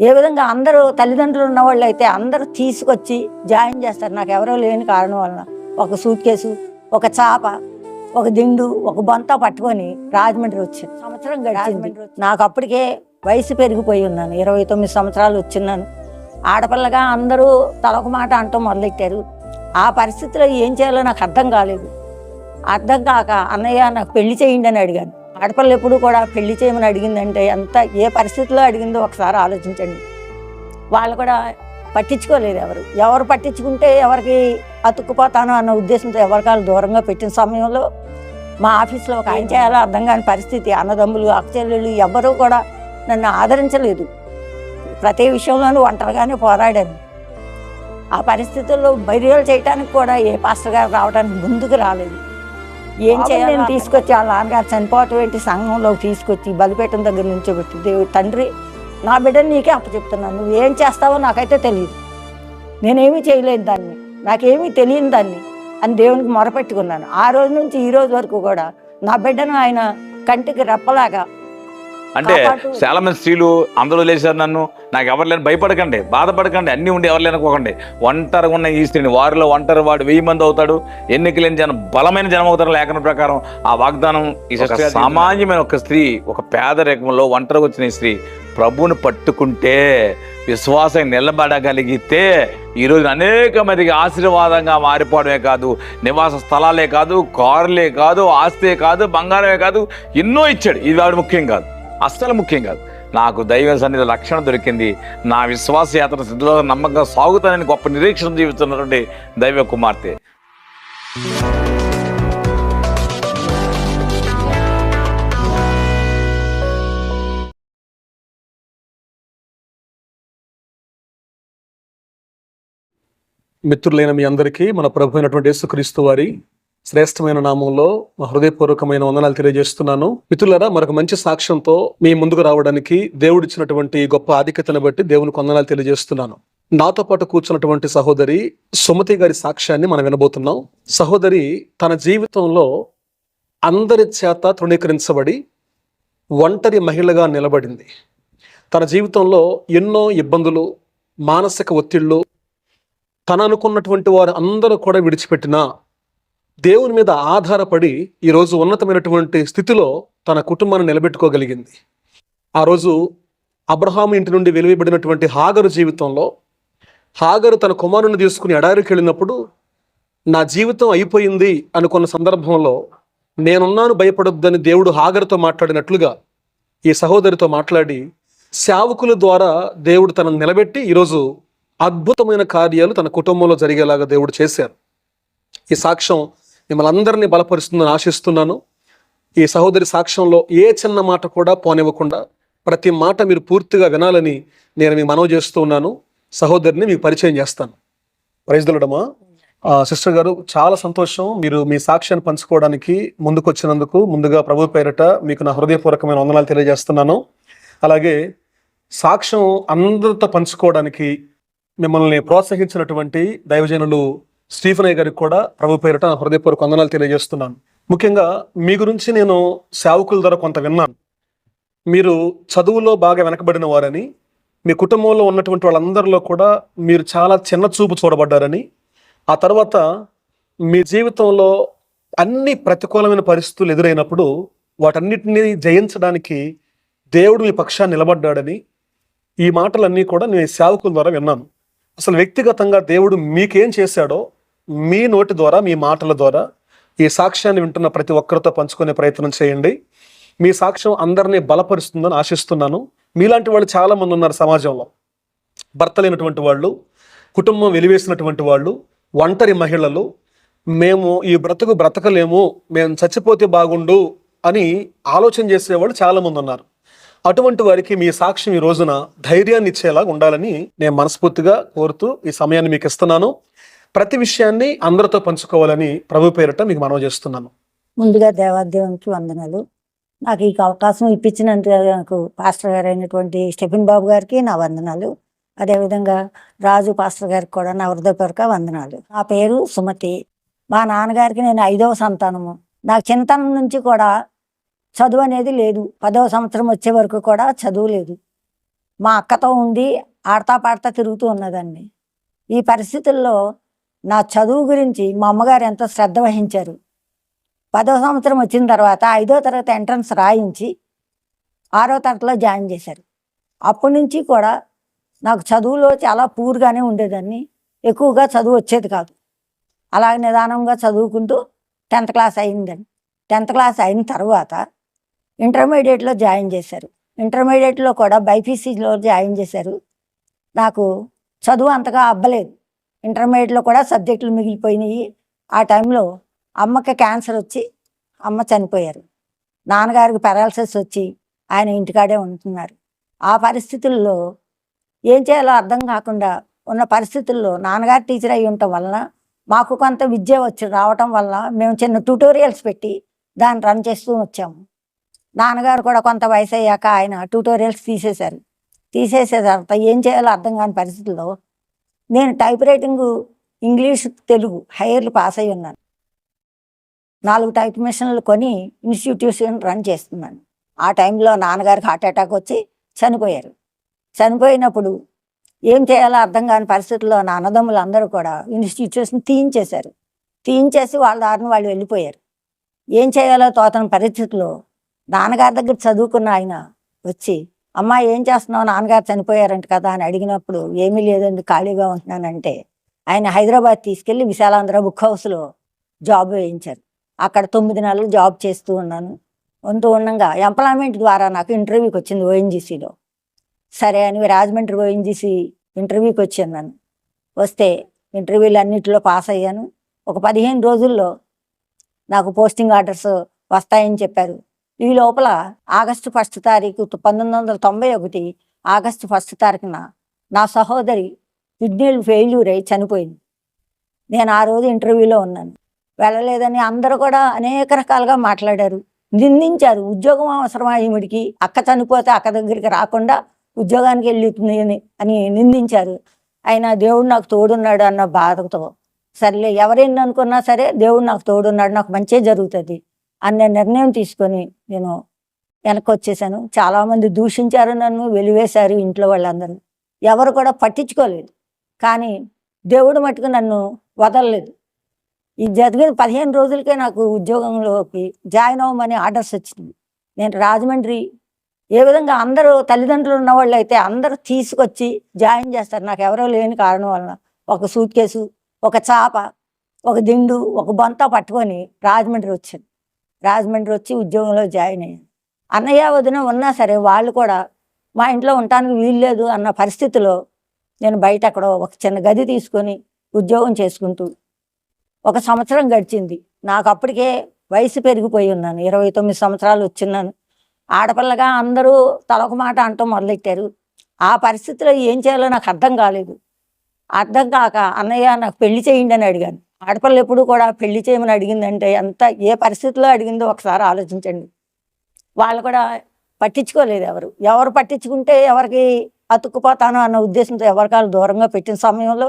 ఏ విధంగా అందరూ తల్లిదండ్రులు ఉన్న వాళ్ళు అయితే అందరూ తీసుకొచ్చి జాయిన్ చేస్తారు. నాకు ఎవరో లేని కారణం వలన ఒక సూట్ కేసు ఒక చాప ఒక దిండు ఒక బొంత పట్టుకొని రాజమండ్రి వచ్చాను. సంవత్సరం గడిచింది. నాకు అప్పటికే వయసు పెరిగిపోయి ఉన్నాను. ఇరవై తొమ్మిది సంవత్సరాలు వచ్చిన్నాను. ఆడపిల్లగా అందరూ తలొక మాట అంటూ మొదలెట్టారు. ఆ పరిస్థితిలో ఏం చేయాలో నాకు అర్థం కాలేదు. అర్థం కాక అన్నయ్య నాకు పెళ్ళి చేయండి అని అడిగాను. ఆడపిల్లలు ఎప్పుడు కూడా పెళ్ళి చేయమని అడిగిందంటే ఎంత ఏ పరిస్థితిలో అడిగిందో ఒకసారి ఆలోచించండి. వాళ్ళు కూడా పట్టించుకోలేదు ఎవరు. ఎవరు పట్టించుకుంటే ఎవరికి అతుక్కుపోతాను అన్న ఉద్దేశంతో ఎవరికాలు దూరంగా పెట్టిన సమయంలో మా ఆఫీస్లో ఒక ఆయన చేయాలో అర్థం కాని పరిస్థితి అన్నదమ్ములు అక్కచెల్లెళ్ళు ఎవ్వరూ కూడా నన్ను ఆదరించలేదు. ప్రతి విషయంలోనూ ఒంటరిగానే పోరాడాను. ఆ పరిస్థితుల్లో బైరియలు చేయడానికి కూడా ఏ పాస్టర్ గారు రావడానికి ముందుకు రాలేదు. ఏం చేయాలి నేను తీసుకొచ్చి వాళ్ళ నాన్నగారు చనిపోవటం ఏంటి సంఘంలోకి తీసుకొచ్చి బలిపేటం దగ్గర నుంచి పెట్టి దేవుడు తండ్రి నా బిడ్డని నీకే అప్పచెప్తున్నాను. నువ్వు ఏం చేస్తావో నాకైతే తెలియదు నేనేమీ చేయలేను దాన్ని. నాకేమీ తెలియని దాన్ని అని దేవునికి మొరపెట్టుకున్నాను. ఆ రోజు నుంచి ఈ రోజు వరకు కూడా నా బిడ్డను ఆయన కంటికి రెప్పలాగా అంటే. చాలా మంది స్త్రీలు అందరూ వదిలేశారు నన్ను. నాకు ఎవరు లేని భయపడకండి బాధపడకండి. అన్ని ఉండి ఎవరు లేనుకోకండి ఒంటరిగా ఉన్న ఈ స్త్రీని వారిలో ఒంటరి వాడు వెయ్యి మంది అవుతాడు. ఎన్నికలేని జనం బలమైన జనం అవుతారు లేఖన ప్రకారం. ఆ వాగ్దానం సామాన్యమైన ఒక స్త్రీ ఒక పేదరికంలో ఒంటరిగా వచ్చిన ఈ స్త్రీ ప్రభువుని పట్టుకుంటే విశ్వాసం నిలబడగలిగితే ఈరోజు అనేక మందికి ఆశీర్వాదంగా మారిపోవడమే కాదు నివాస స్థలాలే కాదు కారులే కాదు ఆస్తే కాదు బంగారమే కాదు ఎన్నో ఇచ్చాడు. ఇది వాడు ముఖ్యం కాదు. అస్సలు ముఖ్యం కాదు. నాకు దైవ సన్నిధి రక్షణ దొరికింది. నా విశ్వాస యాత్ర సిద్ధులో నమ్మకంగా సాగుతానని గొప్ప నిరీక్షణ జీవిస్తున్నటువంటి దైవ కుమార్తె. మిత్రులైన మీ అందరికీ మన ప్రభు అయినటువంటి యేసుక్రీస్తు వారి శ్రేష్టమైన నామంలో మా హృదయపూర్వకమైన వందనాలు తెలియజేస్తున్నాను. మిత్రులరా మరొక మంచి సాక్ష్యంతో మీ ముందుకు రావడానికి దేవుడిచ్చినటువంటి గొప్ప ఆధిక్యతను బట్టి దేవునికి వందనాలు తెలియజేస్తున్నాను. నాతో పాటు కూర్చున్నటువంటి సహోదరి సుమతి గారి సాక్ష్యాన్ని మనం వినబోతున్నాం. సహోదరి తన జీవితంలో అందరి చేత తృణీకరించబడి ఒంటరి మహిళగా నిలబడింది. తన జీవితంలో ఎన్నో ఇబ్బందులు మానసిక ఒత్తిళ్ళు తన అనుకున్నటువంటి వారు అందరూ కూడా విడిచిపెట్టిన దేవుని మీద ఆధారపడి ఈరోజు ఉన్నతమైనటువంటి స్థితిలో తన కుటుంబాన్ని నిలబెట్టుకోగలిగింది. ఆ రోజు అబ్రహాం ఇంటి నుండి వెలువబడినటువంటి హాగరు జీవితంలో హాగరు తన కుమారుని తీసుకుని ఎడారికి వెళ్ళినప్పుడు నా జీవితం అయిపోయింది అనుకున్న సందర్భంలో నేనున్నాను భయపడొద్దని దేవుడు హాగరుతో మాట్లాడినట్లుగా ఈ సహోదరితో మాట్లాడి సేవకుల ద్వారా దేవుడు తనను నిలబెట్టి ఈరోజు అద్భుతమైన కార్యాలు తన కుటుంబంలో జరిగేలాగా దేవుడు చేశారు. ఈ సాక్ష్యం మిమ్మల్ని అందరినీ బలపరుస్తుందని ఆశిస్తున్నాను. ఈ సహోదరి సాక్ష్యంలో ఏ చిన్న మాట కూడా పోనివ్వకుండా ప్రతి మాట మీరు పూర్తిగా వినాలని నేను మీ మనవి చేస్తూ ఉన్నాను. సహోదరిని మీకు పరిచయం చేస్తాను. ప్రైజ్దలడమా సిస్టర్ గారు చాలా సంతోషం మీరు మీ సాక్ష్యాన్ని పంచుకోవడానికి ముందుకు వచ్చినందుకు ముందుగా ప్రభు పేరట మీకు నా హృదయపూర్వకమైన వందనాలు తెలియజేస్తున్నాను. అలాగే సాక్ష్యం అందరితో పంచుకోవడానికి మిమ్మల్ని ప్రోత్సహించినటువంటి దైవజనులు స్టీఫనయ్య గారికి కూడా ప్రభు పేరిట నా హృదయపూర్వక వందనాలు తెలియజేస్తున్నాను. ముఖ్యంగా మీ గురించి నేను సేవకుల ద్వారా కొంత విన్నాను. మీరు చదువులో బాగా వెనకబడిన వారని మీ కుటుంబంలో ఉన్నటువంటి వాళ్ళందరిలో కూడా మీరు చాలా చిన్న చూపు చూడబడ్డారని ఆ తర్వాత మీ జీవితంలో అన్ని ప్రతికూలమైన పరిస్థితులు ఎదురైనప్పుడు వాటన్నిటిని జయించడానికి దేవుడు మీ పక్షాన్ని నిలబడ్డాడని ఈ మాటలన్నీ కూడా నేను సేవకుల ద్వారా విన్నాను. అసలు వ్యక్తిగతంగా దేవుడు మీకేం చేశాడో మీ నోటి ద్వారా మీ మాటల ద్వారా ఈ సాక్ష్యాన్ని వింటున్న ప్రతి ఒక్కరితో పంచుకునే ప్రయత్నం చేయండి. మీ సాక్ష్యం అందరినీ బలపరుస్తుందని ఆశిస్తున్నాను. మీలాంటి వాళ్ళు చాలామంది ఉన్నారు సమాజంలో. భర్త లేనటువంటి వాళ్ళు కుటుంబం వెలివేసినటువంటి వాళ్ళు ఒంటరి మహిళలు మేము ఈ బ్రతుకు బ్రతకలేము మేము చచ్చిపోతే బాగుండు అని ఆలోచన చేసేవాళ్ళు చాలామంది ఉన్నారు. అటువంటి వారికి మీ సాక్ష్యం ఈ రోజున ధైర్యాన్ని ఇచ్చేలా ఉండాలని నేను మనస్ఫూర్తిగా కోరుతూ ఈ సమయాన్ని మీకు ఇస్తున్నాను. ప్రతి విషయాన్ని అందరితో పంచుకోవాలని ప్రభు పేరిట మీకు మనవి చేస్తున్నాను. ముందుగా దేవాదేవునికి వందనాలు. నాకు ఈ అవకాశం ఇప్పించినందుకు నాకు పాస్టర్ గారు అయినటువంటి స్టెఫిన్ బాబు గారికి నా వందనాలు. అదేవిధంగా రాజు పాస్టర్ గారికి కూడా నా హృదయపూర్వక వందనాలు. నా పేరు సుమతి. మా నాన్నగారికి నేను ఐదవ సంతానము. నాకు చిన్నతనం నుంచి కూడా చదువు అనేది లేదు. పదవ సంవత్సరం వచ్చే వరకు కూడా చదువు లేదు. మా అక్కతో ఉండి ఆడతా పాడతా తిరుగుతూ ఉన్నదాన్ని. ఈ పరిస్థితుల్లో నా చదువు గురించి మా అమ్మగారు ఎంతో శ్రద్ధ వహించారు. పదో సంవత్సరం వచ్చిన తర్వాత ఐదో తరగతి ఎంట్రన్స్ రాయించి ఆరో తరగతిలో జాయిన్ చేశారు. అప్పటి నుంచి కూడా నాకు చదువులో చాలా పూర్గానే ఉండేదాన్ని. ఎక్కువగా చదువు వచ్చేది కాదు. అలాగే నిదానంగా చదువుకుంటూ టెన్త్ క్లాస్ అయిందండి టెన్త్ క్లాస్ అయిన తర్వాత ఇంటర్మీడియట్లో జాయిన్ చేశారు. ఇంటర్మీడియట్లో కూడా బైపీసీలో జాయిన్ చేశారు. నాకు చదువు అంతగా అబ్బలేదు. ఇంటర్మీడియట్లో కూడా సబ్జెక్టులు మిగిలిపోయినాయి. ఆ టైంలో అమ్మకి క్యాన్సర్ వచ్చి అమ్మ చనిపోయారు. నాన్నగారికి పెరాలసిస్ వచ్చి ఆయన ఇంటికాడే ఉంటున్నారు. ఆ పరిస్థితుల్లో ఏం చేయాలో అర్థం కాకుండా ఉన్న పరిస్థితుల్లో నాన్నగారు టీచర్ అయి ఉండటం వలన మాకు కొంత విద్య వచ్చి రావటం వల్ల మేము చిన్న ట్యూటోరియల్స్ పెట్టి దాన్ని రన్ చేస్తూ వచ్చాము. నాన్నగారు కూడా కొంత వయసు అయ్యాక ఆయన ట్యూటోరియల్స్ తీసేశారు. తీసేసే తర్వాత ఏం చేయాలో అర్థం కాని పరిస్థితుల్లో నేను టైప్ రైటింగ్ ఇంగ్లీష్ తెలుగు హైయర్లు పాస్ అయి ఉన్నాను. నాలుగు టైప్ మిషన్లు కొని ఇన్స్టిట్యూషన్ రన్ చేస్తున్నాను. ఆ టైంలో నాన్నగారికి హార్ట్ అటాక్ వచ్చి చనిపోయారు. చనిపోయినప్పుడు ఏం చేయాలో అర్థం కాని పరిస్థితుల్లో నా అన్నదమ్ములు అందరూ కూడా ఇన్స్టిట్యూషన్ తీయించేశారు తీయించేసి వాళ్ళ దారిని వాళ్ళు వెళ్ళిపోయారు. ఏం చేయాలో తోతని పరిస్థితుల్లో నాన్నగారి దగ్గర చదువుకున్న ఆయన వచ్చి అమ్మా ఏం చేస్తున్నావు? నాన్నగారు చనిపోయారంట కదా అని అడిగినప్పుడు ఏమీ లేదండి ఖాళీగా ఉంటున్నానంటే ఆయన హైదరాబాద్ తీసుకెళ్ళి విశాలాంధ్ర బుక్ హౌస్లో జాబ్ వేయించారు. అక్కడ తొమ్మిది నెలలు జాబ్ చేస్తూ ఉన్నాను. ఉంటూ ఉండగా ఎంప్లాయ్మెంట్ ద్వారా నాకు ఇంటర్వ్యూకి వచ్చింది ఓఎన్జీసీలో సరే అని రాజమండ్రి ఓఎన్జీసీ ఇంటర్వ్యూకి వచ్చాను నన్ను వస్తే ఇంటర్వ్యూలు అన్నింటిలో పాస్ అయ్యాను. ఒక పదిహేను రోజుల్లో నాకు పోస్టింగ్ ఆర్డర్స్ వస్తాయని చెప్పారు. ఈ లోపల ఆగస్టు ఫస్ట్ తారీఖు పంతొమ్మిది వందల తొంభై ఒకటి ఆగస్టు ఫస్ట్ తారీఖున నా సహోదరి కిడ్నీలు ఫెయిల్యూర్ అయి చనిపోయింది. నేను ఆ రోజు ఇంటర్వ్యూలో ఉన్నాను. వెళ్ళలేదని అందరూ కూడా అనేక రకాలుగా మాట్లాడారు. నిందించారు. ఉద్యోగం అవసరమా ఈమెడికి? అక్క చనిపోతే అక్క దగ్గరికి రాకుండా ఉద్యోగానికి వెళ్ళి అని అని నిందించారు. అయినా దేవుడు నాకు తోడున్నాడు అన్న బాధతో. సర్లే ఎవరైనా అనుకున్నా సరే దేవుడు నాకు తోడున్నాడు. నాకు మంచి జరుగుతుంది. అన్న నిర్ణయం తీసుకొని నేను వెనక్కి వచ్చేసాను చాలామంది దూషించారు నన్ను వెలివేశారు ఇంట్లో వాళ్ళందరూ ఎవరు కూడా పట్టించుకోలేదు. కానీ దేవుడు మట్టుకు నన్ను వదలలేదు. ఈ జరిగిన పదిహేను రోజులకే నాకు ఉద్యోగంలోకి జాయిన్ అవ్వమని ఆర్డర్స్ వచ్చింది నేను రాజమండ్రి ఏ విధంగా అందరూ తల్లిదండ్రులు ఉన్న వాళ్ళు అయితే అందరూ తీసుకొచ్చి జాయిన్ చేస్తారు. నాకు ఎవరో లేని కారణం వలన ఒక సూట్ కేసు ఒక చాప ఒక దిండు ఒక బొంత పట్టుకొని రాజమండ్రి వచ్చాను. రాజమండ్రి వచ్చి ఉద్యోగంలో జాయిన్ అయ్యాను. అన్నయ్య వదిన ఉన్నా సరే వాళ్ళు కూడా మా ఇంట్లో ఉండటానికి వీల్లేదు అన్న పరిస్థితిలో నేను బయట అక్కడ ఒక చిన్న గది తీసుకొని ఉద్యోగం చేసుకుంటూ ఒక సంవత్సరం గడిచింది. నాకు అప్పటికే వయసు పెరిగిపోయి ఉన్నాను. ఇరవై తొమ్మిది సంవత్సరాలు వచ్చిన్నాను. ఆడపిల్లగా అందరూ తలొక మాట అంటూ మొదలెట్టారు. ఆ పరిస్థితిలో ఏం చేయాలో నాకు అర్థం కాలేదు. అర్థం కాక అన్నయ్య నాకు పెళ్ళి చేయండి అని అడిగాను. ఆడపిల్లలు ఎప్పుడు కూడా పెళ్ళి చేయమని అడిగిందంటే ఎంత ఏ పరిస్థితిలో అడిగిందో ఒకసారి ఆలోచించండి. వాళ్ళు కూడా పట్టించుకోలేదు ఎవరు. ఎవరు పట్టించుకుంటే ఎవరికి అతుక్కుపోతాను అన్న ఉద్దేశంతో ఎవరికాలు దూరంగా పెట్టిన సమయంలో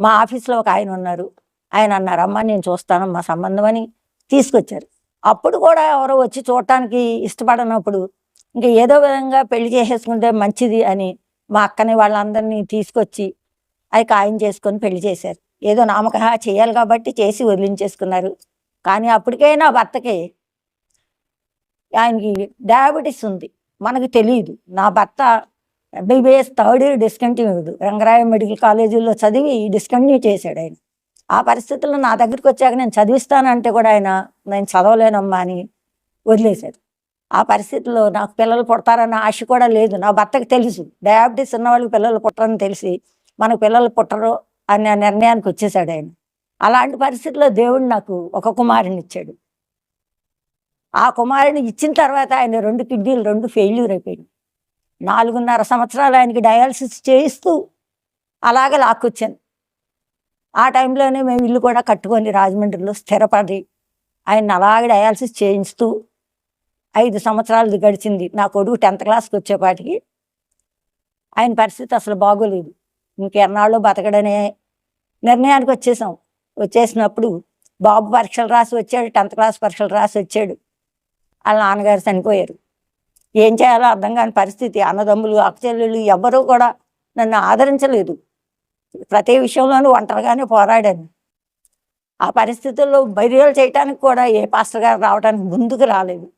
మా ఆఫీస్లో ఒక ఆయన ఉన్నారు. ఆయన అన్నారు అమ్మ నేను చూస్తాను మా సంబంధం అని తీసుకొచ్చారు. అప్పుడు కూడా ఎవరో వచ్చి చూడటానికి ఇష్టపడనప్పుడు ఇంకా ఏదో విధంగా పెళ్ళి చేసేసుకుంటే మంచిది అని మా అక్కని వాళ్ళందరినీ తీసుకొచ్చి అవి ఖాయం చేసుకొని పెళ్ళి చేశారు. ఏదో నామక చేయాలి కాబట్టి చేసి వదిలించేసుకున్నారు. కానీ అప్పటికే నా భర్తకి ఆయనకి డయాబెటీస్ ఉంది. మనకు తెలియదు నా భర్త MBBS third year discontinued Rangaraya medical కాలేజీలో చదివి డిస్కంటిన్యూ చేశాడు ఆయన. ఆ పరిస్థితుల్లో నా దగ్గరికి వచ్చాక నేను చదివిస్తానంటే కూడా ఆయన నేను చదవలేనమ్మా అని వదిలేశాడు. ఆ పరిస్థితుల్లో నాకు పిల్లలు పుడతారన్న ఆశ కూడా లేదు. నా భర్తకి తెలుసు. డయాబెటీస్ ఉన్న వాళ్ళకి పిల్లలు పుట్టరని తెలిసి మనకు పిల్లలు పుట్టరు. అనే నిర్ణయానికి వచ్చేసాడు ఆయన. అలాంటి పరిస్థితిలో దేవుడు నాకు ఒక కుమారుని ఇచ్చాడు ఆ కుమారుని ఇచ్చిన తర్వాత ఆయన రెండు కిడ్నీలు రెండు ఫెయిల్యూర్ అయిపోయింది నాలుగున్నర సంవత్సరాలు ఆయనకి డయాలసిస్ చేయిస్తూ అలాగే లాక్కొచ్చాను. ఆ టైంలోనే మేము ఇల్లు కూడా కట్టుకొని రాజమండ్రిలో స్థిరపడి ఆయన అలాగే డయాలసిస్ చేయిస్తూ ఐదు సంవత్సరాలు గడిచింది. నా కొడుకు టెన్త్ క్లాస్కి వచ్చేపాటికి. ఆయన పరిస్థితి అసలు బాగోలేదు. ఇంకెన్నాళ్ళు బతకడనే నిర్ణయానికి వచ్చేసాం. వచ్చేసినప్పుడు బాబు పరీక్షలు రాసి వచ్చాడు టెన్త్ క్లాస్ పరీక్షలు రాసి వచ్చాడు. వాళ్ళ నాన్నగారు చనిపోయారు. ఏం చేయాలో అర్థం కాని పరిస్థితి. అన్నదమ్ములు అక్కచెల్లెళ్ళు ఎవ్వరూ కూడా నన్ను ఆదరించలేదు. ప్రతి విషయంలోనూ ఒంటరిగానే పోరాడాను. ఆ పరిస్థితుల్లో బైర్యాలు చేయటానికి కూడా ఏ పాస్టర్ గారు రావడానికి ముందుకు రాలేదు.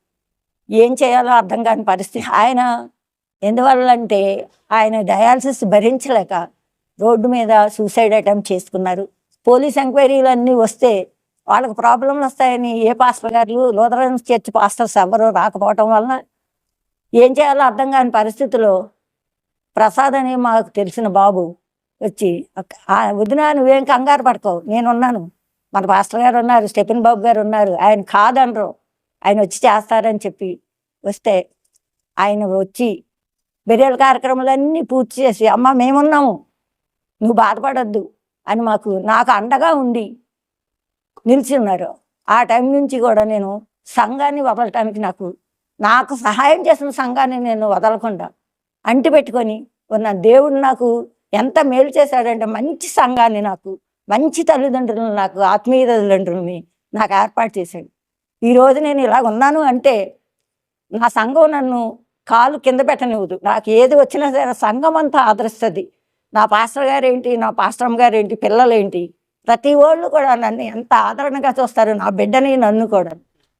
ఏం చేయాలో అర్థం కాని పరిస్థితి. ఆయన ఎందువల్లంటే ఆయన డయాలసిస్ భరించలేక రోడ్డు మీద సూసైడ్ అటెంప్ట్ చేసుకున్నారు. పోలీస్ ఎంక్వైరీలు అన్నీ వస్తే వాళ్ళకి ప్రాబ్లంలు వస్తాయని ఏ పాస్టర్ గారు లూథరన్ చర్చ్ పాస్టర్స్ ఎవరు రాకపోవటం వలన ఏం చేయాలో అర్థం కాని పరిస్థితిలో ప్రసాద్ అని మాకు తెలిసిన బాబు వచ్చి వదినా నువ్వేం కంగారు పడకవు నేనున్నాను. మన పాస్టర్ గారు ఉన్నారు స్టెఫిన్ బాబు గారు ఉన్నారు ఆయన కాదనరు. ఆయన వచ్చి చేస్తారని చెప్పి వస్తే ఆయన వచ్చి బెరియల్ కార్యక్రమాలన్నీ పూర్తి చేసి అమ్మ మేమున్నాము. నువ్వు బాధపడద్దు అని మాకు నాకు అండగా ఉండి నిలిచి ఉన్నారు ఆ టైం నుంచి కూడా నేను సంఘాన్ని వదలటానికి నాకు నాకు సహాయం చేసిన సంఘాన్ని నేను వదలకుండా అంటి పెట్టుకొని ఉన్న దేవుడు నాకు ఎంత మేలు చేశాడంటే మంచి సంఘాన్ని నాకు మంచి తల్లిదండ్రులను నాకు ఆత్మీయ తల్లిదండ్రులని నాకు ఏర్పాటు చేశాడు. ఈరోజు నేను ఇలా ఉన్నాను అంటే నా సంఘం నన్ను కాలు కింద పెట్టనివ్వదు. నాకు ఏది వచ్చినా సరే సంఘం అంతా ఆదరిస్తుంది. నా పాస్టర్ గారు ఏంటి నా పాస్టమ్ గారు ఏంటి పిల్లలేంటి? ప్రతి వాళ్ళు కూడా నన్ను ఎంత ఆదరణగా చూస్తారు నా బిడ్డని నన్ను కూడా.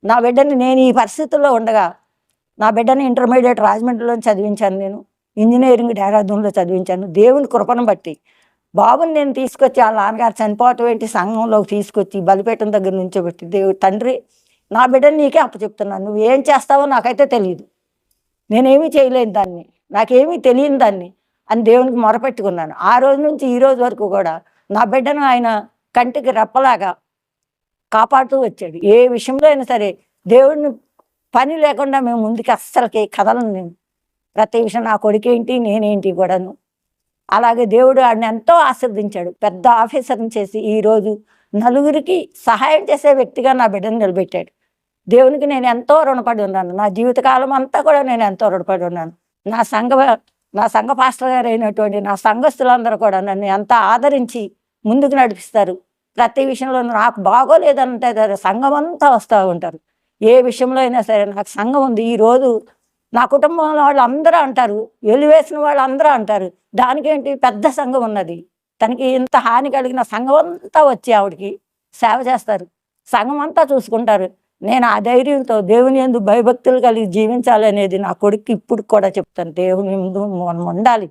నా బిడ్డని నేను ఈ పరిస్థితుల్లో ఉండగా నా బిడ్డని ఇంటర్మీడియట్ రాజమండ్రిలో చదివించాను నేను. ఇంజనీరింగ్ డెహ్రాదూన్లో చదివించాను. దేవుని కృపను బట్టి. బాబుని నేను తీసుకొచ్చి వాళ్ళ నాన్నగారు చనిపోవటం ఏంటి? సంఘంలోకి తీసుకొచ్చి బలిపేటం దగ్గర నుంచి పెట్టి దేవుడు తండ్రి నా బిడ్డని నీకే అప్పచెప్తున్నాను. నువ్వు ఏం చేస్తావో నాకైతే తెలియదు నేనేమీ చేయలేను దాన్ని. నాకేమీ తెలియని దాన్ని. అని దేవునికి మొరపెట్టుకున్నాను. ఆ రోజు నుంచి ఈ రోజు వరకు కూడా నా బిడ్డను ఆయన కంటికి రెప్పలాగా కాపాడుతూ వచ్చాడు. ఏ విషయంలో అయినా సరే దేవుడిని పని లేకుండా మేము ముందుకు అస్సలకి కథలను నేను. ప్రతి విషయం నా కొడుకేంటి నేనేంటి కూడాను. అలాగే దేవుడు ఆడిని ఎంతో ఆశీర్వదించాడు. పెద్ద ఆఫీసర్ని చేసి ఈరోజు నలుగురికి సహాయం చేసే వ్యక్తిగా నా బిడ్డను నిలబెట్టాడు. దేవునికి నేను ఎంతో రుణపడి ఉన్నాను. నా జీవితకాలం అంతా కూడా నేను ఎంతో రుణపడి ఉన్నాను. నా సంఘ నా సంఘ పాస్టర్ గారు అయినటువంటి నా సంఘస్థులందరూ కూడా నన్ను ఎంత ఆదరించి ముందుకు నడిపిస్తారు. ప్రతి విషయంలో నాకు బాగోలేదంటే సరే సంఘం అంతా వస్తూ ఉంటారు. ఏ విషయంలో అయినా సరే నాకు సంఘం ఉంది. ఈ రోజు నా కుటుంబంలో వాళ్ళు అందరూ అంటారు వెలివేసిన వాళ్ళు అందరూ అంటారు దానికేంటి పెద్ద సంఘం ఉన్నది? తనకి ఇంత హాని కలిగిన సంఘం అంతా వచ్చి ఆవిడకి సేవ చేస్తారు. సంఘం అంతా చూసుకుంటారు. నేను ఆ ధైర్యంతో దేవుని ఎందు భయభక్తులు కలిగి జీవించాలి అనేది నా కొడుకు ఇప్పుడు కూడా చెప్తాను. దేవుని ఎందు మనం ఉండాలి.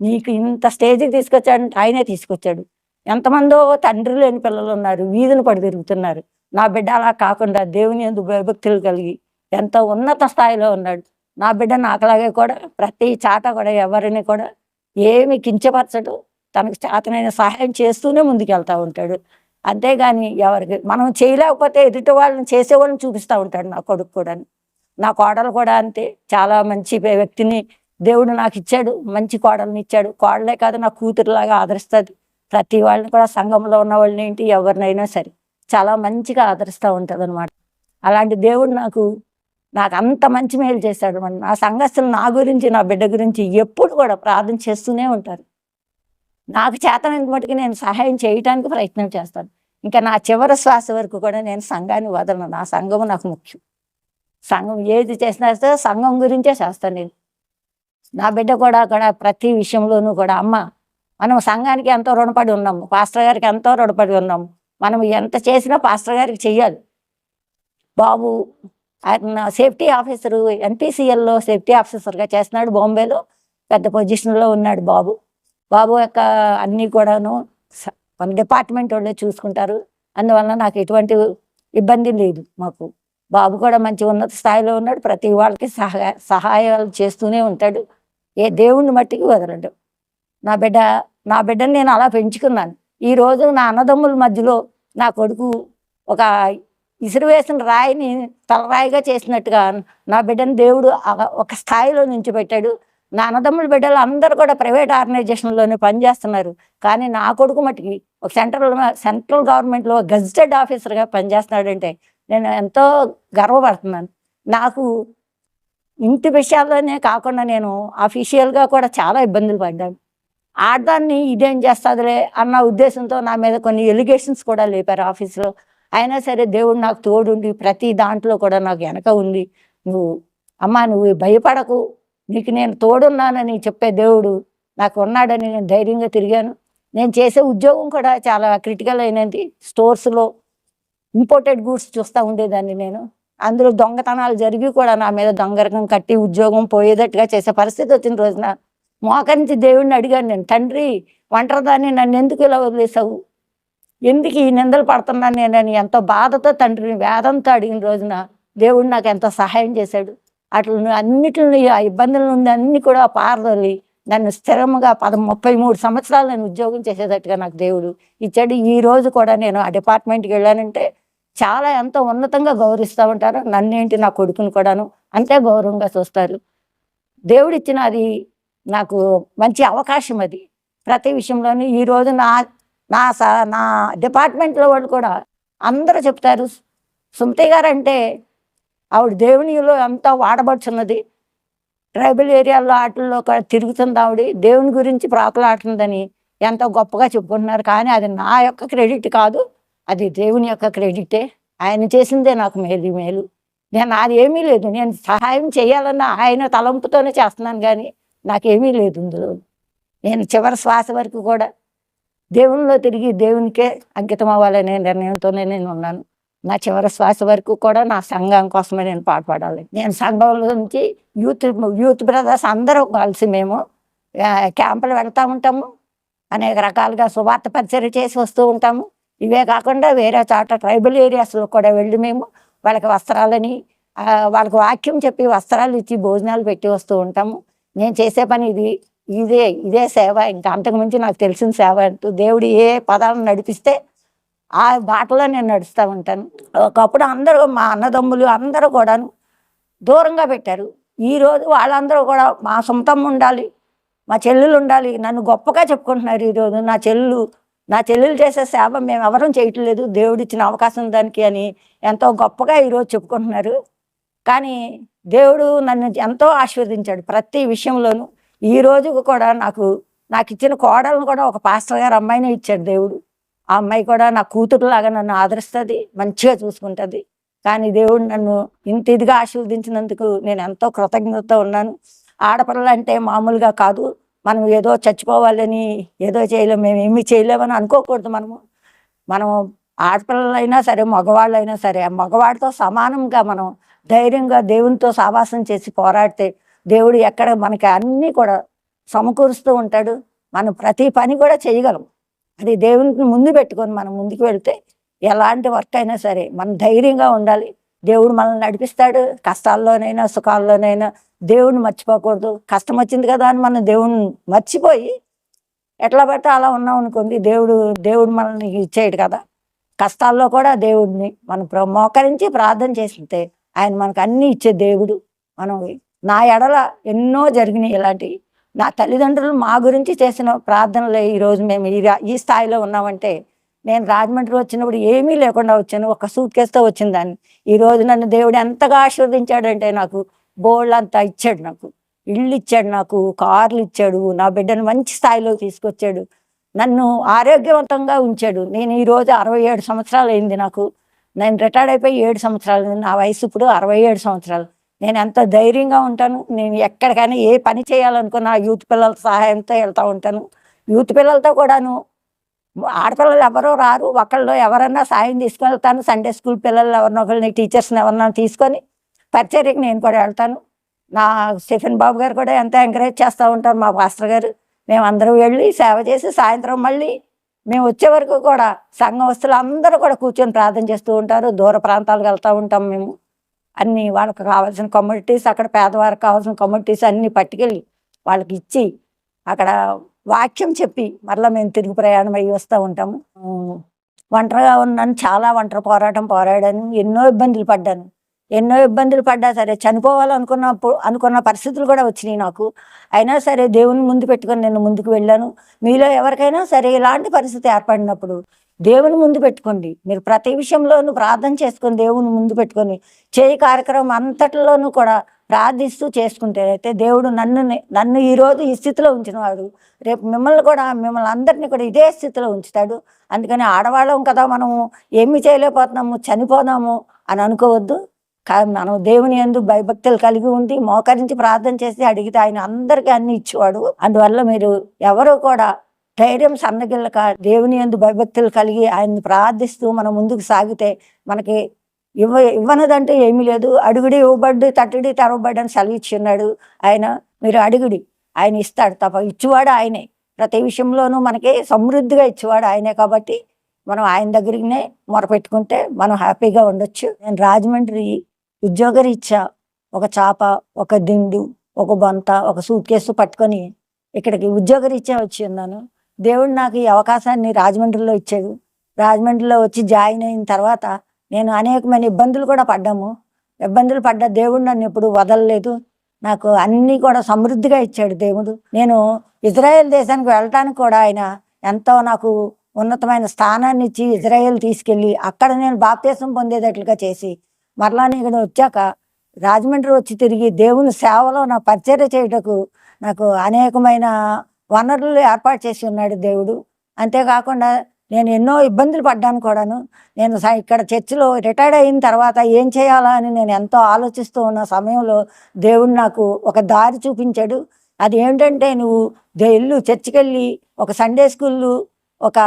నీకు ఇంత స్టేజ్కి తీసుకొచ్చాడంటే ఆయనే తీసుకొచ్చాడు. ఎంతమందో తండ్రి లేని పిల్లలు ఉన్నారు వీధులు పడి తిరుగుతున్నారు. నా బిడ్డ అలా కాకుండా దేవుని ఎందు భయభక్తులు కలిగి ఎంత ఉన్నత స్థాయిలో ఉన్నాడు. నా బిడ్డ నాకులాగే కూడా ప్రతి చాట కూడా ఎవరిని కూడా ఏమి కించపరచడు. తనకు చేతనైన సహాయం చేస్తూనే ముందుకెళ్తా ఉంటాడు. అంతేగాని ఎవరికి మనం చేయలేకపోతే ఎదుటి వాళ్ళని చేసేవాళ్ళని చూపిస్తూ ఉంటాడు నా కొడుకు కూడా. నా కోడలు కూడా అంతే. చాలా మంచి వ్యక్తిని దేవుడు నాకు ఇచ్చాడు. మంచి కోడల్ని ఇచ్చాడు. కోడలే కాదు నా కూతురులాగా ఆదరిస్తుంది ప్రతి వాళ్ళని కూడా సంఘంలో ఉన్న వాళ్ళని ఏంటి ఎవరినైనా సరే చాలా మంచిగా ఆదరిస్తూ ఉంటుంది అనమాట అలాంటి దేవుడు నాకు నాకు అంత మంచి మేలు చేశాడు. మన నా సంఘస్థులు నా గురించి నా బిడ్డ గురించి ఎప్పుడు కూడా ప్రార్థన చేస్తూనే ఉంటారు. నాకు చేతనంత మటుకు నేను సహాయం చేయడానికి ప్రయత్నం చేస్తాను. ఇంకా నా చివరి శ్వాస వరకు కూడా నేను సంఘాన్ని వదలను. నా సంఘం నాకు ముఖ్యం. సంఘం ఏది చేసినా సరే సంఘం గురించే చేస్తాను నేను. నా బిడ్డ కూడా అక్కడ ప్రతి విషయంలోనూ కూడా అమ్మ మనం సంఘానికి ఎంతో రుణపడి ఉన్నాము. పాస్టర్ గారికి ఎంతో రుణపడి ఉన్నాము. మనం ఎంత చేసినా పాస్టర్ గారికి చెయ్యాలి. బాబు ఆయన సేఫ్టీ ఆఫీసరు ఎన్పిసిఎల్లో సేఫ్టీ ఆఫీసర్గా చేస్తున్నాడు. బాంబేలో పెద్ద పొజిషన్లో ఉన్నాడు బాబు. బాబు యొక్క అన్నీ కూడాను స- మన డిపార్ట్మెంట్ వాళ్ళే చూసుకుంటారు. అందువలన నాకు ఎటువంటి ఇబ్బంది లేదు మాకు. బాబు కూడా మంచి ఉన్నత స్థాయిలో ఉన్నాడు. ప్రతి వాళ్ళకి సహాయ సహాయాలు చేస్తూనే ఉంటాడు. ఏ దేవుణ్ణి మట్టికి వదలడు. నా బిడ్డ నా బిడ్డని నేను అలా పెంచుకున్నాను. ఈ రోజు నా అన్నదమ్ముల మధ్యలో నా కొడుకు ఒక ఇసురు వేసిన రాయిని తలరాయిగా చేసినట్టుగా నా బిడ్డని దేవుడు ఆ- ఒక స్థాయిలో నుంచి పెట్టాడు. నా అన్నదమ్ముల బిడ్డలు అందరూ కూడా ప్రైవేట్ ఆర్గనైజేషన్లోనే పనిచేస్తున్నారు. కానీ నా కొడుకు మటుకి ఒక సెంట్రల్ సెంట్రల్ గవర్నమెంట్లో గజిటెడ్ ఆఫీసర్గా పనిచేస్తున్నాడంటే నేను ఎంతో గర్వపడుతున్నాను. నాకు ఇంటి విషయాల్లోనే కాకుండా నేను అఫీషియల్గా కూడా చాలా ఇబ్బందులు పడ్డాను. ఆడదాన్ని ఇదేం చేస్తుందిలే అన్న ఉద్దేశంతో నా మీద కొన్ని ఎలిగేషన్స్ కూడా లేపారు ఆఫీస్లో. అయినా సరే దేవుడు నాకు తోడుండి ప్రతి దాంట్లో కూడా నాకు వెనక ఉంది. నువ్వు అమ్మా నువ్వు భయపడకు నీకు నేను తోడున్నానని చెప్పే దేవుడు నాకు ఉన్నాడని నేను ధైర్యంగా తిరిగాను. నేను చేసే ఉద్యోగం కూడా చాలా క్రిటికల్ అయినది. స్టోర్స్లో ఇంపోర్టెడ్ గూడ్స్ చూస్తూ ఉండేదాన్ని నేను. అందులో దొంగతనాలు జరిగి కూడా నా మీద దొంగరకం కట్టి ఉద్యోగం పోయేటట్టుగా చేసే పరిస్థితి వచ్చిన రోజున మోకరించి దేవుడిని అడిగాను నేను తండ్రి ఒంటరిదాన్ని నన్ను ఎందుకు ఇలా వదిలేసావు? ఎందుకు ఈ నిందలు పడుతున్నాను నేనని ఎంతో బాధతో తండ్రిని వేదంతో అడిగిన రోజున దేవుడు నాకు ఎంతో సహాయం చేశాడు. అట్లా అన్నిటిని ఆ ఇబ్బందుల నుండి అన్ని కూడా పారదొలి నన్ను స్థిరంగా పద ముప్పై మూడు సంవత్సరాలు నేను ఉద్యోగం చేసేటట్టుగా నాకు దేవుడు ఇచ్చాడు. ఈ రోజు కూడా నేను ఆ డిపార్ట్మెంట్కి వెళ్ళానంటే చాలా ఎంతో ఉన్నతంగా గౌరవిస్తూ ఉంటారు నన్నేంటి నా కొడుకుని కూడాను అంతే గౌరవంగా చూస్తారు. దేవుడిచ్చిన అది నాకు మంచి అవకాశం అది. ప్రతి విషయంలోనూ ఈ రోజు నా నా స- నా డిపార్ట్మెంట్లో వాళ్ళు కూడా అందరూ చెప్తారు. సుమతి గారు అంటే ఆవిడ దేవునిలో ఎంతో వాడబడుచున్నది. ట్రైబల్ ఏరియాల్లో ఆటల్లో తిరుగుతుంది ఆవిడ. దేవుని గురించి ప్రాకులాడుతుందని ఎంతో గొప్పగా చెప్పుకుంటున్నారు. కానీ అది నా యొక్క క్రెడిట్ కాదు. అది దేవుని యొక్క క్రెడిటే. ఆయన చేసిందే నాకు మేలు మేలు. నేను నాది ఏమీ లేదు. నేను సహాయం చేయాలన్న ఆయన తలంపుతోనే చేస్తున్నాను కానీ నాకేమీ లేదు ఇందులో. నేను చివరి శ్వాస వరకు కూడా దేవునిలో తిరిగి దేవునికే అంకితం అవ్వాలనే నిర్ణయంతోనే నేను ఉన్నాను. నా చివరి శ్వాస వరకు కూడా నా సంఘం కోసమే నేను పాటుపడాలి. నేను సంఘంలో నుంచి యూత్ యూత్ బ్రదర్స్ అందరూ కలిసి మేము క్యాంపులు వెళ్తూ ఉంటాము. అనేక రకాలుగా సువార్త పరిచయం చేసి వస్తూ ఉంటాము. ఇవే కాకుండా వేరే చోట ట్రైబల్ ఏరియాస్లో కూడా వెళ్ళి మేము వాళ్ళకి వస్త్రాలని వాళ్ళకి వాక్యం చెప్పి వస్త్రాలు ఇచ్చి భోజనాలు పెట్టి వస్తూ ఉంటాము. నేను చేసే పని ఇది ఇదే ఇదే సేవ. ఇంకా అంతకుమించి నాకు తెలిసిన సేవ అంటూ దేవుడు ఏ పదాలను నడిపిస్తే ఆ బాటలో నేను నడుస్తూ ఉంటాను. ఒకప్పుడు అందరూ మా అన్నదమ్ములు అందరూ కూడాను దూరంగా పెట్టారు. ఈ రోజు వాళ్ళందరూ కూడా మా సొంతం ఉండాలి మా చెల్లెలు ఉండాలి నన్ను గొప్పగా చెప్పుకుంటున్నారు ఈరోజు నా చెల్లెలు నా చెల్లెలు చేసే సేవ మేము ఎవరూ చేయట్లేదు. దేవుడు ఇచ్చిన అవకాశం దానికి అని ఎంతో గొప్పగా ఈరోజు చెప్పుకుంటున్నారు. కానీ దేవుడు నన్ను ఎంతో ఆశీర్వదించాడు ప్రతి విషయంలోనూ. ఈ రోజు కూడా నాకు నాకు ఇచ్చిన కోడలను కూడా ఒక పాస్టర్ గారు అమ్మాయినే ఇచ్చాడు దేవుడు. ఆ అమ్మాయి కూడా నా కూతురులాగా నన్ను ఆదరిస్తుంది మంచిగా చూసుకుంటుంది. కానీ దేవుడు నన్ను ఇంత ఇదిగా ఆశీర్వదించినందుకు నేను ఎంతో కృతజ్ఞతతో ఉన్నాను. ఆడపిల్లలు అంటే మామూలుగా కాదు. మనం ఏదో చచ్చిపోవాలని ఏదో చేయలేము మేము ఏమీ చేయలేమని అనుకోకూడదు మనము. మనం ఆడపిల్లలైనా సరే మగవాళ్ళైనా సరే ఆ మగవాడితో సమానంగా మనం ధైర్యంగా దేవునితో సావాసం చేసి పోరాడితే దేవుడు ఎక్కడ మనకి అన్నీ కూడా సమకూరుస్తూ ఉంటాడు. మనం ప్రతి పని కూడా చేయగలం. అది దేవునికి ముందు పెట్టుకొని మనం ముందుకు వెళ్తే ఎలాంటి వర్క్ అయినా సరే మనం ధైర్యంగా ఉండాలి. దేవుడు మనల్ని నడిపిస్తాడు. కష్టాల్లోనైనా సుఖాల్లోనైనా దేవుడిని మర్చిపోకూడదు. కష్టం వచ్చింది కదా అని మనం దేవుడిని మర్చిపోయి ఎట్లా పడితే అలా ఉన్నాం అనుకోండి దేవుడు దేవుడు మనల్ని ఇచ్చేయడు కదా. కష్టాల్లో కూడా దేవుడిని మనం మోకరించి ప్రార్థన చేస్తే ఆయన మనకు అన్ని ఇచ్చే దేవుడు. మనం నా ఎడల ఎన్నో జరిగినాయి ఇలాంటివి. నా తల్లిదండ్రులు మా గురించి చేసిన ప్రార్థనలే ఈరోజు మేము ఈ ఈ స్థాయిలో ఉన్నామంటే నేను రాజమండ్రి వచ్చినప్పుడు ఏమీ లేకుండా వచ్చాను. ఒక సూట్ కేసుతో వచ్చిన దాన్ని. ఈ రోజు నన్ను దేవుడు ఎంతగా ఆశీర్వదించాడంటే నాకు బోల్డ్ అంతా ఇచ్చాడు నాకు. ఇల్లు ఇచ్చాడు నాకు కార్లు ఇచ్చాడు నా బిడ్డను మంచి స్థాయిలో తీసుకొచ్చాడు. నన్ను ఆరోగ్యవంతంగా ఉంచాడు. నేను ఈరోజు అరవై ఏడు సంవత్సరాలు అయింది నాకు. నేను రిటైర్డ్ అయిపోయి ఏడు సంవత్సరాలు నా వయసు ఇప్పుడు అరవై ఏడు సంవత్సరాలు. నేను ఎంత ధైర్యంగా ఉంటాను నేను ఎక్కడికైనా ఏ పని చేయాలనుకున్నా యూత్ పిల్లల సహాయంతో వెళ్తూ ఉంటాను. యూత్ పిల్లలతో కూడాను ఆడపిల్లలు ఎవరో రారు ఒకళ్ళు ఎవరన్నా సాయం తీసుకుని వెళ్తాను. సండే స్కూల్ పిల్లలు ఎవరినో ఒకరిని టీచర్స్ని ఎవరన్నా తీసుకొని పరిచర్యకి నేను కూడా వెళ్తాను. నా స్టిఫెన్ బాబు గారు కూడా ఎంత ఎంకరేజ్ చేస్తూ ఉంటారు మా మాస్టర్ గారు. మేము అందరం వెళ్ళి సేవ చేసి సాయంత్రం మళ్ళీ మేము వచ్చే వరకు కూడా సంఘవస్తులు అందరూ కూడా కూర్చొని ప్రార్థన చేస్తూ ఉంటారు. దూర ప్రాంతాలకు వెళ్తూ ఉంటాం మేము. అన్ని వాళ్ళకి కావాల్సిన కమ్యూనిటీస్ అక్కడ పేదవారికి కావాల్సిన కమ్యూనిటీస్ అన్ని పట్టుకెళ్ళి వాళ్ళకి ఇచ్చి అక్కడ వాక్యం చెప్పి మరలా మేము తిరిగి ప్రయాణం అయ్యి వస్తూ ఉంటాము. ఒంటరిగా ఉన్నాను చాలా ఒంటరి పోరాటం పోరాడాను ఎన్నో ఇబ్బందులు పడ్డాను. ఎన్నో ఇబ్బందులు పడ్డా సరే చనిపోవాలనుకున్నప్పుడు అనుకున్న పరిస్థితులు కూడా వచ్చినాయి నాకు. అయినా సరే దేవుని ముందు పెట్టుకొని నేను ముందుకు వెళ్ళాను. మీలో ఎవరికైనా సరే ఇలాంటి పరిస్థితి ఏర్పడినప్పుడు దేవుని ముందు పెట్టుకోండి. మీరు ప్రతి విషయంలోనూ ప్రార్థన చేసుకొని దేవుని ముందు పెట్టుకొని చేయి కార్యక్రమం అంతటిలోనూ కూడా ప్రార్థిస్తూ చేసుకుంటే అయితే దేవుడు నన్ను నన్ను ఈరోజు ఈ స్థితిలో ఉంచినవాడు. రేపు మిమ్మల్ని కూడా మిమ్మల్ని అందరినీ కూడా ఇదే స్థితిలో ఉంచుతాడు. అందుకని ఆడవాళ్ళం కదా మనము ఏమి చేయలేకపోతున్నాము చనిపోదాము అని అనుకోవద్దు. మనం దేవుని ఎందు భయభక్తులు కలిగి ఉండి మోకరించి ప్రార్థన చేసి అడిగితే ఆయన అందరికీ అన్ని ఇచ్చేవాడు. అందువల్ల మీరు ఎవరు కూడా ధైర్యం సన్నగిల్లక దేవుని ఎందు భయభక్తులు కలిగి ఆయన్ని ప్రార్థిస్తూ మనం ముందుకు సాగితే మనకి ఇవ్వ ఇవ్వనదంటే ఏమీ లేదు. అడుగుడి ఇవ్వబడ్డు తట్టుడి తెరవబడ్డు అని సెలవు ఆయన. మీరు అడుగుడి ఆయన ఇస్తాడు తప్ప ఇచ్చేవాడు ఆయనే. ప్రతి విషయంలోనూ మనకి సమృద్ధిగా ఇచ్చేవాడు ఆయనే కాబట్టి మనం ఆయన దగ్గరనే మొరపెట్టుకుంటే మనం హ్యాపీగా ఉండొచ్చు. నేను రాజమండ్రి ఉద్యోగరీత్యా ఒక చాప ఒక దిండు ఒక బొంత ఒక సూట్ కేసు పట్టుకొని ఇక్కడికి ఉద్యోగరీత్యా వచ్చి ఉన్నాను. దేవుడు నాకు ఈ అవకాశాన్ని రాజమండ్రిలో ఇచ్చాడు. రాజమండ్రిలో వచ్చి జాయిన్ అయిన తర్వాత నేను అనేకమైన ఇబ్బందులు కూడా పడ్డాము. ఇబ్బందులు పడ్డ దేవుడు నన్ను ఎప్పుడు వదలలేదు. నాకు అన్నీ కూడా సమృద్ధిగా ఇచ్చాడు దేవుడు. నేను ఇజ్రాయెల్ దేశానికి వెళ్ళటానికి కూడా ఆయన ఎంతో నాకు ఉన్నతమైన స్థానాన్ని ఇచ్చి ఇజ్రాయెల్ తీసుకెళ్ళి అక్కడ నేను బాప్తీసం పొందేటట్లుగా చేసి మరలా నేను ఇక్కడ వచ్చాక రాజమండ్రి వచ్చి తిరిగి దేవుని సేవలో నా పరిచర్య చేయుటకు నాకు అనేకమైన వనరులు ఏర్పాటు చేసి ఉన్నాడు దేవుడు. అంతేకాకుండా నేను ఎన్నో ఇబ్బందులు పడ్డాను కూడాను. నేను స- ఇక్కడ చర్చిలో రిటైర్డ్ అయిన తర్వాత ఏం చేయాలా అని నేను ఎంతో ఆలోచిస్తూ ఉన్న సమయంలో దేవుడు నాకు ఒక దారి చూపించాడు. అది ఏంటంటే నువ్వు ఇల్లు చర్చికి వెళ్ళి ఒక సండే స్కూళ్ళు ఒక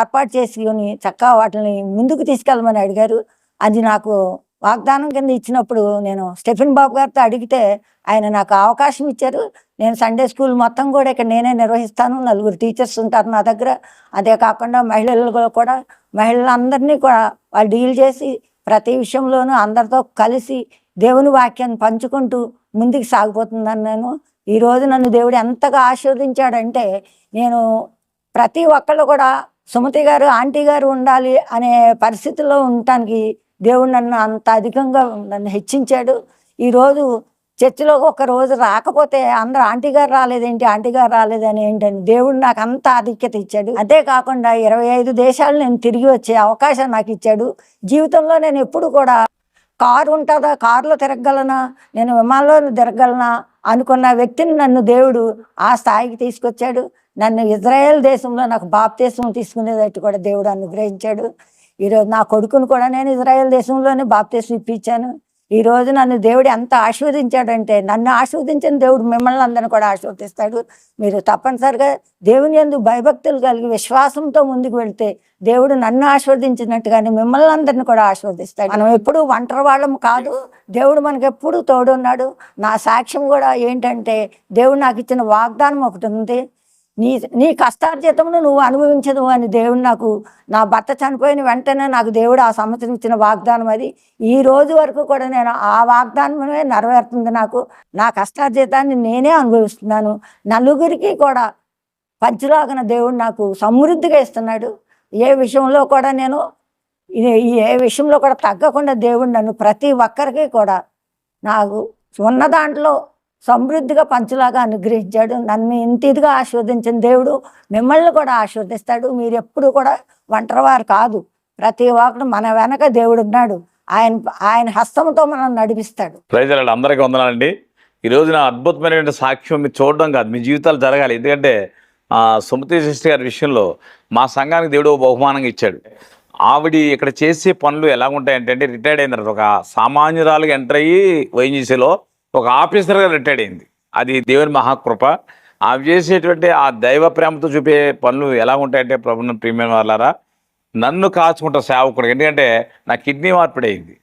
ఏర్పాటు చేసుకొని చక్కగా వాటిని ముందుకు తీసుకెళ్ళమని అడిగారు. అది నాకు వాగ్దానం కింద ఇచ్చినప్పుడు నేను స్టెఫిన్ బాబు గారితో అడిగితే ఆయన నాకు అవకాశం ఇచ్చారు. నేను సండే స్కూల్ మొత్తం కూడా ఇక్కడ నేనే నిర్వహిస్తాను. నలుగురు టీచర్స్ ఉంటారు నా దగ్గర. అదే కాకుండా మహిళలు కూడా మహిళలందరినీ కూడా వాళ్ళు డీల్ చేసి ప్రతి విషయంలోనూ అందరితో కలిసి దేవుని వాక్యాన్ని పంచుకుంటూ ముందుకు సాగిపోతుందని నేను. ఈ రోజు నన్ను దేవుడు ఎంతగా ఆశీర్వదించాడంటే నేను ప్రతి ఒక్కళ్ళు కూడా సుమతి గారు ఆంటీ గారు ఉండాలి అనే పరిస్థితిలో ఉండటానికి దేవుడు నన్ను అంత అధికంగా నన్ను హెచ్చించాడు. ఈరోజు చర్చిలో ఒక రోజు రాకపోతే అందరూ ఆంటీ గారు రాలేదేంటి ఆంటీ గారు రాలేదని ఏంటని దేవుడు నాకు అంత ఆధిక్యత ఇచ్చాడు. అంతేకాకుండా ఇరవై ఐదు దేశాలు నేను తిరిగి వచ్చే అవకాశం నాకు ఇచ్చాడు. జీవితంలో నేను ఎప్పుడు కూడా కారు ఉంటుందా కారులో తిరగలనా నేను విమానంలో తిరగలనా అనుకున్న వ్యక్తిని నన్ను దేవుడు ఆ స్థాయికి తీసుకొచ్చాడు. నన్ను ఇజ్రాయెల్ దేశంలో నాకు బాప్తీసం తీసుకునేటట్టు కూడా దేవుడు అనుగ్రహించాడు. ఈరోజు నా కొడుకును కూడా నేను ఇజ్రాయెల్ దేశంలోనే బాప్తీసం ఇప్పించాను. ఈ రోజు నన్ను దేవుడు ఎంత ఆశీర్వదించాడంటే నన్ను ఆశీర్వదించిన దేవుడు మిమ్మల్ని అందరిని కూడా ఆశీర్వదిస్తాడు. మీరు తప్పనిసరిగా దేవుని యందు భయభక్తులు కలిగి విశ్వాసంతో ముందుకు వెళ్తే దేవుడు నన్ను ఆశీర్వదించినట్టుగానే మిమ్మల్ని అందరిని కూడా ఆశీర్వదిస్తాడు. మనం ఎప్పుడు ఒంటరి వాళ్ళం కాదు. దేవుడు మనకు ఎప్పుడు తోడున్నాడు. నా సాక్ష్యం కూడా ఏంటంటే దేవుడు నాకు ఇచ్చిన వాగ్దానం ఒకటి ఉంది. నీ నీ కష్టార్జితమును నువ్వు అనుభవించదు అని దేవుడు నాకు నా భర్త చనిపోయిన వెంటనే నాకు దేవుడు ఆ సంవత్సరం ఇచ్చిన వాగ్దానం అది. ఈ రోజు వరకు కూడా నేను ఆ వాగ్దానమే నెరవేరుతుంది నాకు. నా కష్టార్జితాన్ని నేనే అనుభవిస్తున్నాను. నలుగురికి కూడా పంచులాగిన దేవుడు నాకు సమృద్ధిగా ఇస్తున్నాడు. ఏ విషయంలో కూడా నేను ఏ- ఏ విషయంలో కూడా తగ్గకుండా దేవుడు నన్ను ప్రతి ఒక్కరికి కూడా నాకు ఉన్న దాంట్లో సమృద్ధిగా పంచులాగా అనుగ్రహించాడు. నన్ను ఇంత ఇదిగా ఆశీర్వదించిన దేవుడు మిమ్మల్ని కూడా ఆశీర్వదిస్తాడు. మీరు ఎప్పుడు కూడా ఒంటరివారు కాదు. ప్రతి ఒక్కడు మన వెనక దేవుడు ఉన్నాడు. ఆయన ఆయన హస్తంతో మనం నడిపిస్తాడు. ప్రజలు అందరికీ వందనాలండి ఈ రోజు నా అద్భుతమైనటువంటి సాక్ష్యం మీరు చూడడం కాదు. మీ జీవితాలు జరగాలి. ఎందుకంటే ఆ, సుమతి సిస్టర్ గారి విషయంలో మా సంఘానికి దేవుడు బహుమానంగా ఇచ్చాడు. ఆవిడ ఇక్కడ చేసే పనులు ఎలా ఉంటాయంటే రిటైర్డ్ అయిన తర్వాత ఒక సామాన్యురాలుగా ఎంటర్ అయ్యి వైఎన్జీసీలో ఒక ఆఫీసర్గా రిటైర్డ్ అయింది. అది దేవుని మహాకృప. ఆమె చేసేటువంటి ఆ దైవ ప్రేమతో చూపే పనులు ఎలా ఉంటాయంటే ప్రభుత్వం ప్రీమియం వాళ్ళారా నన్ను కాచుకుంటా సేవకుడు ఎందుకంటే నా కిడ్నీ మార్పిడైంది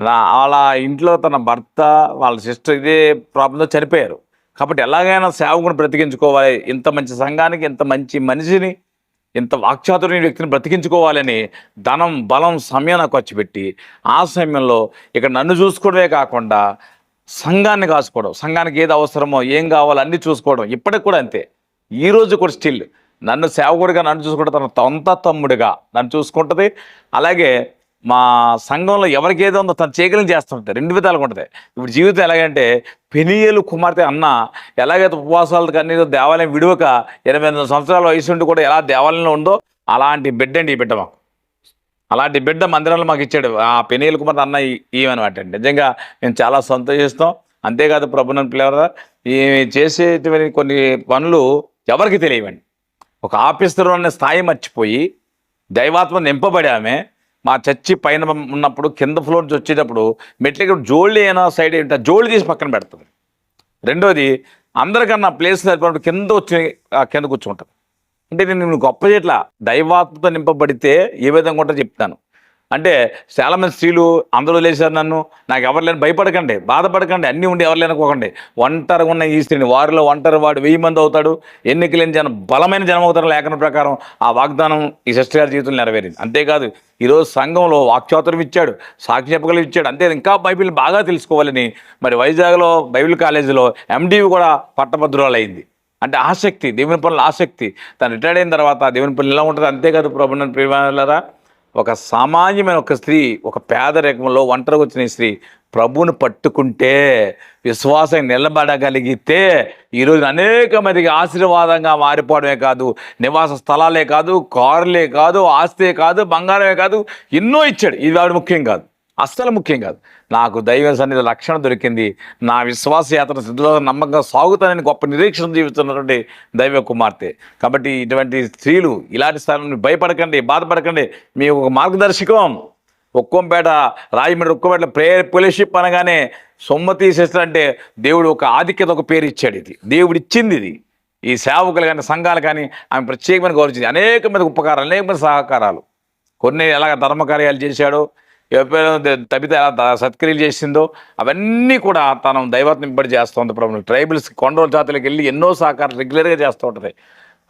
నా వాళ్ళ ఇంట్లో తన భర్త వాళ్ళ సిస్టర్ ఇదే ప్రాబ్లంతో చనిపోయారు. కాబట్టి ఎలాగైనా సేవకుని బ్రతికించుకోవాలి. ఇంత మంచి సంఘానికి ఇంత మంచి మనిషిని ఇంత వాక్చాతుర్య వ్యక్తిని బ్రతికించుకోవాలని ధనం బలం సమయం నాకు ఖర్చు పెట్టి ఆ సమయంలో ఇక్కడ నన్ను చూసుకోవడమే కాకుండా సంఘాన్ని కాసుకోవడం సంఘానికి ఏది అవసరమో ఏం కావాలో అన్నీ చూసుకోవడం ఇప్పటికి కూడా అంతే. ఈ రోజు కూడా స్టిల్ నన్ను సేవకుడిగా నన్ను చూసుకుంటే తన తొంత తమ్ముడిగా నన్ను చూసుకుంటుంది. అలాగే మా సంఘంలో ఎవరికి ఏదో ఉందో తను చేయగలిగి చేస్తుంటుంది. రెండు విధాలుగా ఉంటుంది. ఇప్పుడు జీవితం ఎలాగంటే పెనియలు కుమార్తె అన్న ఎలాగైతే ఉపవాసాలు కానీ దేవాలయం విడువక ఎనభై ఎనిమిది సంవత్సరాల వయసు ఉండి కూడా ఎలా దేవాలయంలో ఉందో అలాంటి బిడ్డ అండి ఈ బిడ్డ మాకు. అలాంటి బిడ్డ మందిరంలో మాకు ఇచ్చాడు. ఆ పెనీల కుమార్ అన్న ఇవన్నమాట అండి. నిజంగా మేము చాలా సంతోషిస్తాం. అంతేకాదు ప్రభుత్వం పిల్లరా ఈ చేసేటువంటి కొన్ని పనులు ఎవరికి తెలియవండి. ఒక ఆఫీసర్ అనే స్థాయి మర్చిపోయి దైవాత్మ నింపబడి ఆమె మా చర్చి పైన ఉన్నప్పుడు కింద ఫ్లోర్ నుంచి వచ్చేటప్పుడు మెట్లకి జోళ్ళు అయినా సైడ్ ఏంటో? జోళ్ళు తీసి పక్కన పెడుతుంది రెండోది అందరికన్నా ప్లేస్ సరిపోయినప్పుడు కింద వచ్చి ఆ కింద కూర్చుంటుంది అంటే నేను నువ్వు గొప్ప చేయట్లా దైవాత్మతో నింపబడితే ఏ విధంగా ఉంటుందో చెప్తాను. అంటే చాలా మంది స్త్రీలు అందరూ లేచారు నన్ను. నాకు ఎవరు లేని భయపడకండి బాధపడకండి అన్నీ ఉండి ఎవరు లేనుకోకండి ఒంటరిగా ఉన్న ఈ స్త్రీని వారిలో ఒంటరి వాడు వెయ్యి మంది అవుతాడు. ఎన్నికలేని జనం బలమైన జనం అవుతారు లేఖన ప్రకారం ఆ వాగ్దానం ఈ సిస్టర్ గారి జీవితంలో నెరవేరింది. అంతేకాదు ఈరోజు సంఘంలో వాక్చోత్తరం ఇచ్చాడు సాక్షి చెప్పగలిగి ఇచ్చాడు. అంతే ఇంకా బైబిల్ బాగా తెలుసుకోవాలని మరి వైజాగ్లో బైబిల్ కాలేజీలో ఎండీవి కూడా పట్టభద్రురాలు అయింది అంటే ఆసక్తి దేవుని పనుల ఆసక్తి. తను రిటైర్డ్ అయిన తర్వాత దేవుని పనులు ఎలా ఉంటుంది? అంతేకాదు ప్రభు ప్రియమారా ఒక సామాన్యమైన ఒక స్త్రీ ఒక పేదరికంలో ఒంటరిగా వచ్చిన స్త్రీ ప్రభువుని పట్టుకుంటే విశ్వాసం నిలబడగలిగితే ఈరోజు అనేక మందికి ఆశీర్వాదంగా మారిపోవడమే కాదు నివాస స్థలాలే కాదు కారులే కాదు ఆస్తే కాదు బంగారమే కాదు ఎన్నో ఇచ్చాడు. ఇది ఆవిడ ముఖ్యం కాదు. అస్సలు ముఖ్యం కాదు. నాకు దైవ సన్నిధి రక్షణ దొరికింది. నా విశ్వాస యాత్ర సిద్ధిలో నమ్మకంగా సాగుతానని గొప్ప నిరీక్షణ జీవిస్తున్నటువంటి దైవ కుమార్తె. కాబట్టి ఇటువంటి స్త్రీలు ఇలాంటి స్థానం భయపడకండి బాధపడకండి. మీ ఒక మార్గదర్శకం. ఒక్కంపేట రాజమండ్రి ఒక్కంపేట ప్రేయర్ ఫెలోషిప్ అనగానే సొమ్మతి సిస్టర్ అంటే దేవుడు ఒక ఆధిక్యత ఒక పేరు ఇచ్చాడు ఇది. దేవుడు ఇచ్చింది ఇది. ఈ సేవకులు కానీ సంఘాలు కానీ ఆమె ప్రత్యేకమైన గౌరవించింది. అనేక మీద ఉపకారాలు అనేక సహకారాలు. కొన్ని ఎలాగ ధర్మకార్యాలు చేశాడో ఎప్పుడైనా ఎలా సత్క్రియలు చేసిందో అవన్నీ కూడా తను దైవత్వం చేస్తూ చేస్తుంది ప్రభుత్వం ట్రైబల్స్ కొండల జాతులకు వెళ్ళి ఎన్నో సహకారాలు రెగ్యులర్గా చేస్తూ ఉంటుంది.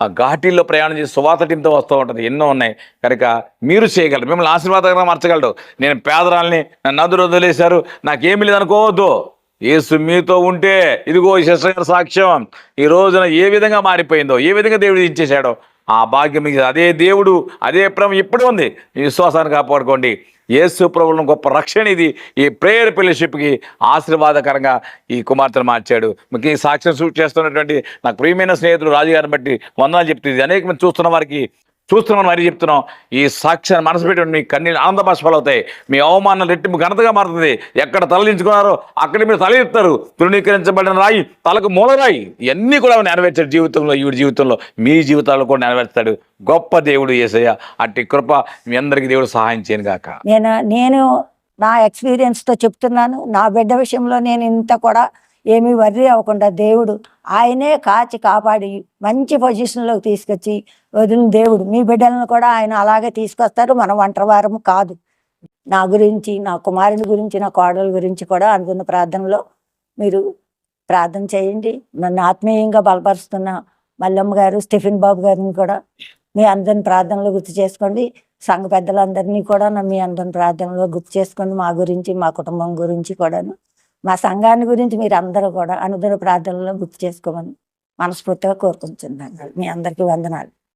ఆ ఘాటీల్లో ప్రయాణం చేసి సువాత టీంతో వస్తూ ఉంటుంది. ఎన్నో ఉన్నాయి. కనుక మీరు చేయగలరు. మిమ్మల్ని ఆశీర్వాదకరంగా మార్చగలడు. నేను పేదరాల్ని నన్ను నదులు వదిలేశారు. నాకేమీ లేదనుకోవద్దు ఏసు మీతో ఉంటే ఇదిగో ఈ సాక్ష్యం. ఈ రోజున ఏ విధంగా మారిపోయిందో ఏ విధంగా దేవుడు ఇచ్చేశాడో ఆ భాగ్యం మీకు అదే దేవుడు అదే ప్రేమ ఇప్పుడు ఉంది. ఈ విశ్వాసాన్ని కాపాడుకోండి. యేసు ప్రభులను గొప్ప రక్షణ ఇది. ఈ ప్రేయర్ ఫెలోషిప్కి ఆశీర్వాదకరంగా ఈ కుమార్తెను మార్చాడు. మీకు ఈ సాక్ష్యం చేస్తున్నటువంటి నాకు ప్రియమైన స్నేహితులు రాజుగారిని బట్టి వందనాలు చెప్తుంది అనేక మంది చూస్తున్న వారికి చూస్తున్నాం మరీ చెప్తున్నాం. ఈ సాక్ష్యాన్ని మనసు పెట్టి మీ కన్నీళ్ళు ఆనంద అవుతాయి. మీ అవమానం రెట్టింపు ఘనతగా మారుతుంది. ఎక్కడ తలదించుకున్నారో అక్కడ మీరు తలెత్తారు తృణీకరించబడిన రాయి తలకు మూలరాయి ఇవన్నీ కూడా నెరవేర్చాడు జీవితంలో ఈ జీవితంలో. మీ జీవితాల్లో కూడా నెరవేర్స్తాడు గొప్ప దేవుడు ఏసయ్య. అట్టి కృప మీ అందరికీ దేవుడు సహాయం చేయను గాక. నేను నేను నా ఎక్స్పీరియన్స్తో చెప్తున్నాను. నా బిడ్డ విషయంలో నేను ఇంత కూడా ఏమీ వర్రీ అవ్వకుండా దేవుడు ఆయనే కాచి కాపాడి మంచి పొజిషన్లోకి తీసుకొచ్చి వదిలిన దేవుడు. మీ బిడ్డలను కూడా ఆయన అలాగే తీసుకొస్తారు. మనం ఒంటరివారం కాదు. నా గురించి నా కుమారుని గురించి నా కోడల గురించి కూడా అనుకున్న ప్రార్థనలో మీరు ప్రార్థన చేయండి. నన్ను ఆత్మీయంగా బలపరుస్తున్న మల్లమ్మ గారు స్టిఫిన్ బాబు గారిని కూడా మీ అందరిని ప్రార్థనలో గుర్తు చేసుకోండి. సంఘ పెద్దలందరినీ కూడా మీ అందరిని ప్రార్థనలో గుర్తు చేసుకోండి. మా గురించి మా కుటుంబం గురించి కూడాను. మా సంఘాన్ని గురించి మీరు అందరూ కూడా అనుదిన ప్రార్థనలో గుర్తు చేసుకోమని మనస్ఫూర్తిగా కోరుకుంటున్నాను. మీ అందరికీ వందనాలు.